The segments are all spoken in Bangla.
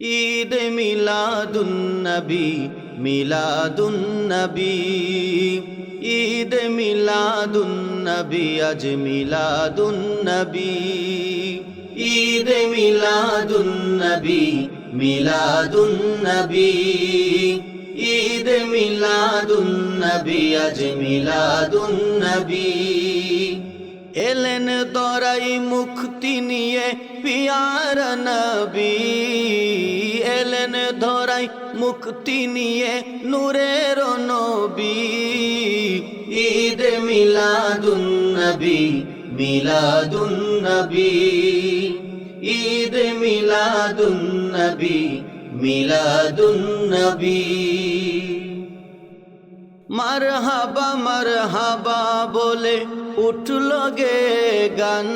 ঈদ মিলাদুন্নবী মিলাদুন্নবী ঈদ মিলাদুন্নবী আজ মিলাদুন্নবী ঈদ মিলাদুন্নবী মিলাদুন্নবী ঈদ মিলাদুন্নবী আজ মিলাদুন্নবী এলেন দরাই মুক্তি নিয়ে পিয়ার নবী। এলেন ধরাই মুক্তি নিয়ে নূরের নবী। ঈদ মিলাদুন নবী মিলাদুন নবী ঈদ মিলাদুন নবী মিলাদুন নবী মারহাবা মারহাবা বলে উঠল গে গান।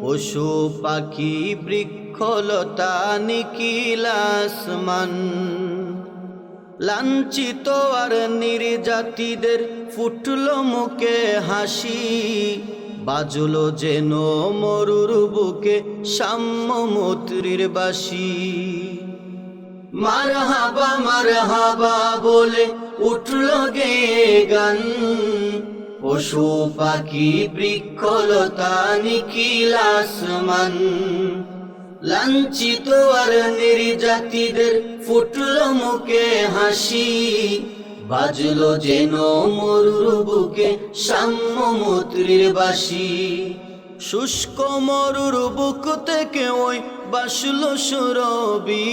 পশু পাখি বৃক্ষলতা নিখিল আসমান। লাঞ্ছিত আর নির্জাতিদের ফুটল মুখে হাসি। বাজলো যেন মরুর বুকে সাম্য মৈত্রীর বাসি। মারহাবা মারহাবা বলে উঠল গে গান। পশু পাখি, বৃক্ষলতা, নিখিল আসমান। লাঞ্ছিত আর নির্জাতিদের ফুটল মুখে হাসি। বাজলো যেন মরুর বুকে সাম্য মৈত্রীর বাসি শুষ্ক মরুর বুক থেকে ওই বাসলো সুরবি।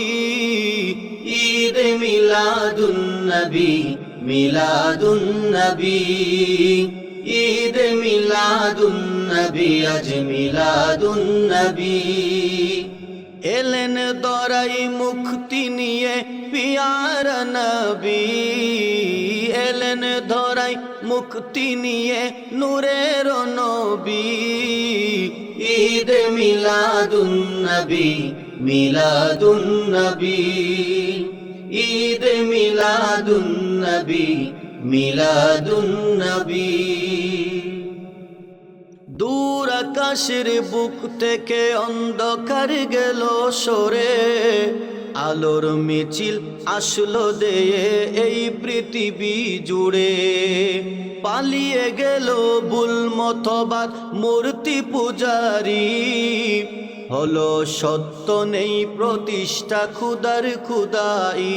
ঈদ মিলাদুন নবী মিলাদুন নবী। ঈদ মিলাদুন নবী, আজ মিলাদুন্নবী এলেন দরাই মুক্তি নিয়ে পিয়ার নবী। এলেন ধরাই মুক্তি নিয়ে নূরের নবী। ঈদ মিলাদুন নবী মিলাদুন নবী ঈদ মিলাদুন নবী মিলাদুন নবী দূর আকাশের বুক থেকে অন্ধকার গেল সরে। আলোর মিছিল আসলো দেয়ে এই পৃথিবী জুড়ে। পালিয়ে গেল ভুল মতবাদ মূর্তি পূজারি। হলো সত্য নেই প্রতিষ্ঠা খুদার খুদাই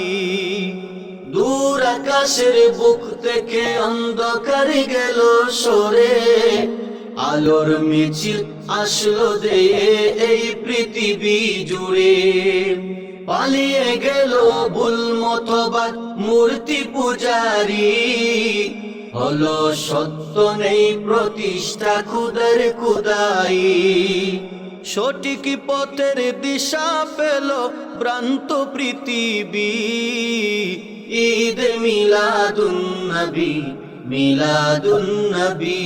দূর আকাশের বুক থেকে অন্ধকার গেল সরে। আলোর মিছিল আসলো দিয়ে এই পৃথিবী জুড়ে। পালিয়ে গেল ভুল মতবাদ, মূর্তি পূজারি। হলো সত্য নেই প্রতিষ্ঠা খুদার খুদাই। সঠিক পথের দিশা পেল প্রান্ত পৃথিবী। ঈদ মিলাদুন নবী মিলাদুন নবী।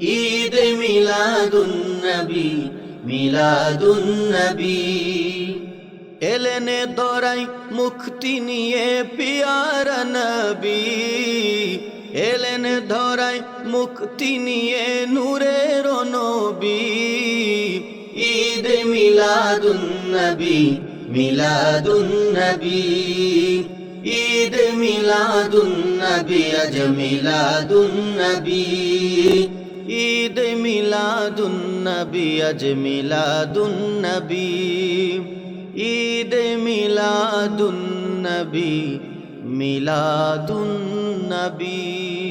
ঈদ মিলাদুন নবী মিলাদুন নবী। এলেন দরাই মুক্তি নিয়ে পিয়ার নবী। এলেন ধরাই মুক্তি নিয়ে নূরের নবী। ঈদ মিলাদুন নবী মিলাদুন নবী। ঈদ মিলাদুন নবী, আজ মিলাদুন নবী। ঈদ মিলাদুন নবী, আজ মিলাদুন নবী। ঈদ মিলাদুন্নবী মিলাদুন্নবী মিলাদুন নবী।